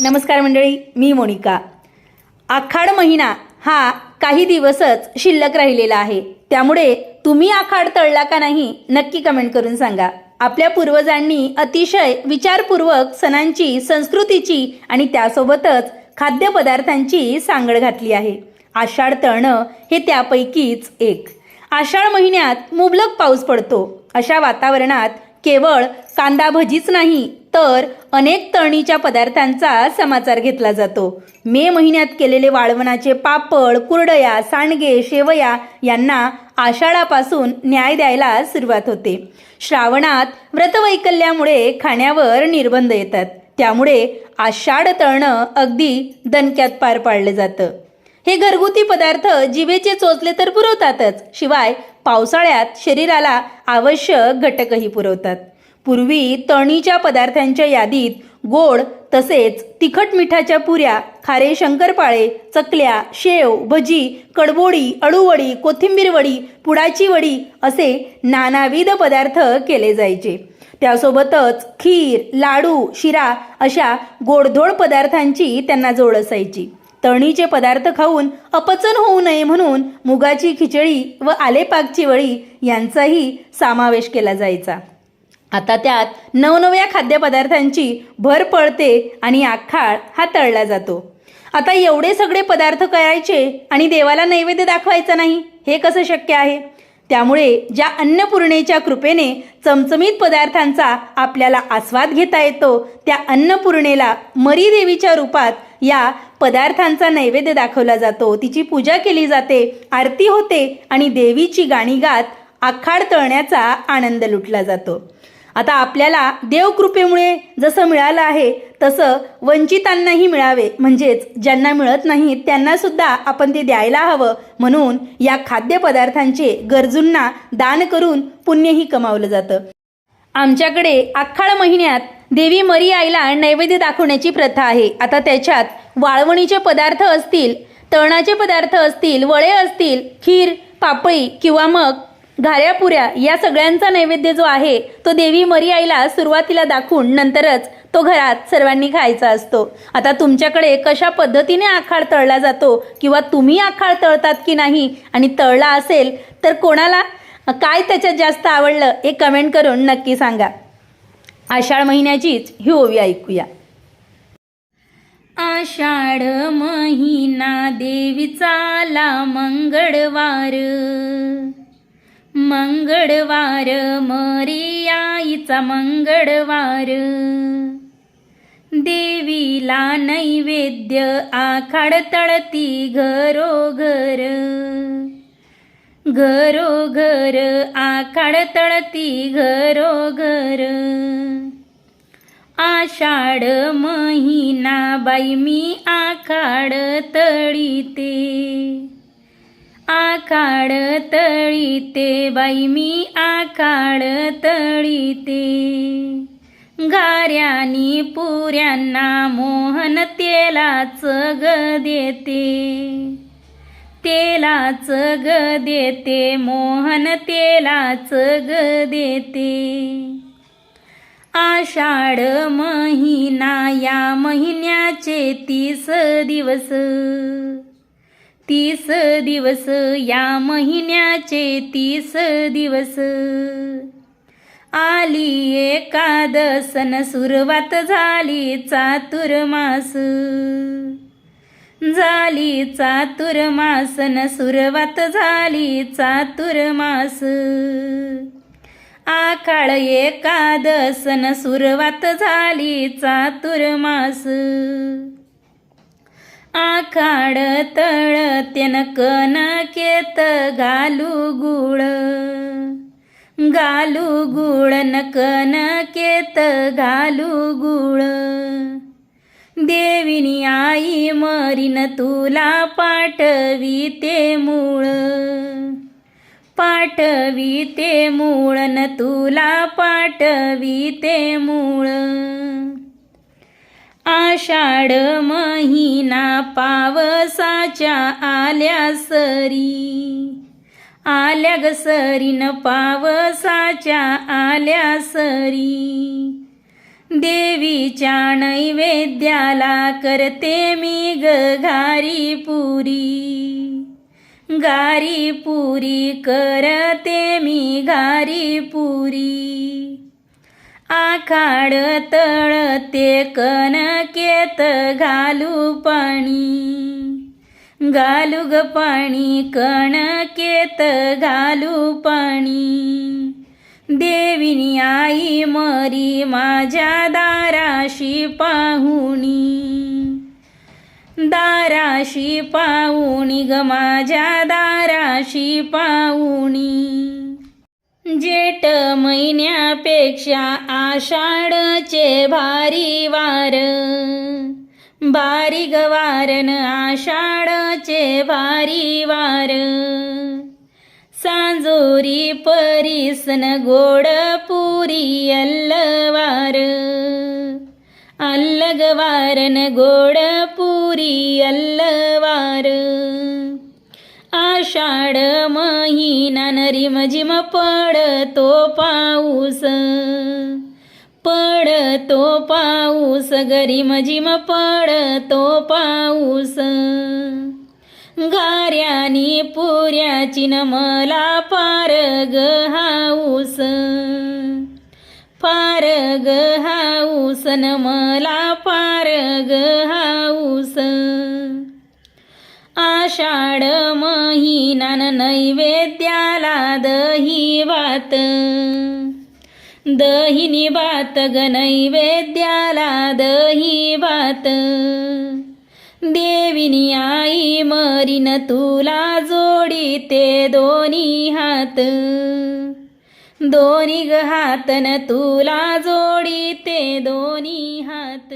नमस्कार मंडळी मी मोनिका. आखाड महिना हा काही दिवसच शिल्लक राहिलेला आहे. त्यामुळे तुम्ही आखाड तळला का नाही नक्की कमेंट करून सांगा. आपल्या पूर्वजांनी अतिशय विचारपूर्वक सणांची संस्कृतीची आणि त्यासोबतच खाद्यपदार्थांची सांगड घातली आहे. आषाढ तळणं हे त्यापैकीच एक. आषाढ महिन्यात मुबलक पाऊस पडतो. अशा वातावरणात केवळ कांदा भजीच नाही तर अनेक तळणीच्या पदार्थांचा समाचार घेतला जातो. मे महिन्यात केलेले वाळवणाचे पापड कुरडया सांडगे शेवया यांना आषाढापासून न्याय द्यायला सुरुवात होते. श्रावणात व्रतवैकल्यामुळे खाण्यावर निर्बंध येतात. त्यामुळे आषाढ तळणं अगदी दणक्यात पार पाडलं जातं. हे घरगुती पदार्थ जिभेचे चोचले तर पुरवतातच. शिवाय पावसाळ्यात शरीराला आवश्यक घटकही पुरवतात. पूर्वी तळणीच्या पदार्थांच्या यादीत गोड तसेच तिखट मिठाच्या पुऱ्या खारे शंकरपाळे चकल्या शेव भजी कडबोडी अळूवडी कोथिंबीर वडी पुडाची वडी असे नानाविध पदार्थ केले जायचे. त्यासोबतच खीर लाडू शिरा अशा गोडधोड पदार्थांची त्यांना जोड असायची. तळणीचे पदार्थ खाऊन अपचन होऊ नये म्हणून मुगाची खिचडी व आलेपाकची वडी यांचाही समावेश केला जायचा. आता त्यात नवनव्या खाद्यपदार्थांची भर पडते आणि आखाळ हा तळला जातो. आता एवढे सगळे पदार्थ करायचे आणि देवाला नैवेद्य दाखवायचा नाही हे कसं शक्य आहे? त्यामुळे ज्या अन्नपूर्णेच्या कृपेने चमचमीत पदार्थांचा आपल्याला आस्वाद घेता येतो त्या अन्नपूर्णेला मरीदेवीच्या रूपात या पदार्थांचा नैवेद्य दाखवला जातो. तिची पूजा केली जाते आरती होते आणि देवीची गाणी गात आखाड तळण्याचा आनंद लुटला जातो. आता आपल्याला देवकृपेमुळे जसं मिळालं आहे तसं वंचितांनाही मिळावे. म्हणजेच ज्यांना मिळत नाही त्यांनासुद्धा आपण ते द्यायला हवं. म्हणून या खाद्यपदार्थांचे गरजूंना दान करून पुण्यही कमावलं जातं. आमच्याकडे आखाड महिन्यात देवी मरी आईला नैवेद्य दाखवण्याची प्रथा आहे. आता त्याच्यात वाळवणीचे पदार्थ असतील तळणाचे पदार्थ असतील वळे असतील खीर पापळी किंवा मग घाऱ्यापुऱ्या या सगळ्यांचा नैवेद्य जो आहे तो देवी मरी आईला सुरुवातीला दाखवून नंतरच तो घरात सर्वांनी खायचा असतो. आता तुमच्याकडे कशा पद्धतीने आखाड तळला जातो किंवा तुम्ही आखाड तळतात की नाही आणि तळला असेल तर कोणाला काय त्याच्यात जास्त आवडलं हे कमेंट करून नक्की सांगा. आषाढ महिन्याचीच ही ओवी ऐकूया. आषाढ महिना देवीचा मंगळवार. मंगळवार मरियाईचा मंगळवार. देवीला नैवेद्य आखाड तळती घरोघर. घरोघर आखाड तळती घरोघर. आषाढ महिना बाई मी आखाड तळीते. आखाड तळीते बाई मी आखाड तळीते. घाऱ्यानी पुऱ्यांना मोहन तेलाच ग देते. तेलाच ग देते मोहन तेलाच ग देते. आषाढ महिना या महिन्याचे तीस दिवस. तीस दिवस या महिन्याचे तीस दिवस. आली एकादसन सुरुवात झाली चातुर्मास. झाली चातुर्मासन सुरुवात झाली चातुर्मास. आखाळ एकादसन सुरुवात झाली चातुर्मास. आखाड तळ त्यान कनकेत घालू गुळ. घालू गुळ न कनकेत घालू गुळ. देवीनी आई मरीन तुला पाठवी ते मूळ. पाठवी ते मूळ न तुला पाठवी ते मूळ. आषाढ महिना पावसाच्या आल्या सरी. आल्या ग सरीन पावसाच्या आल्या सरी. देवीच्या नैवेद्याला करते मी ग घारी पुरी. गारी पुरी करते मी घारी पुरी. आखाड तळते कनकेत घालू पाणी. घालू ग पाणी कणकेत घालू पाणी. देवीनी आई मरी माझ्या दाराशी पाहुणी. दाराशी पाहुणी ग माझ्या दाराशी पाहुणी. जेठ महिन्यापेक्षा आषाढचे भारी वार. बारी गवारन आषाढचे भारी वार. सांजोरी परिसन गोड पुरी अल्लवार. अल्लगवारन गोड पुरी अल्लवार. आषाढ महिना रिमझिम पडतो पाऊस. पडतो पाऊस गरिमझिम पडतो पाऊस. गाऱ्यानी पुऱ्याची न मला पार ग हाऊस. पार ग हाऊस न मला पार ग हाऊस. आषाढ महिनान नैवेद्याला दही वात. दहिनी भात ग नैवेद्याला दही भात देविनी आई मरीन तुला जोडी ते दोन्ही हात. दोन्ही ग हातन तुला जोडी ते दोन्ही हात.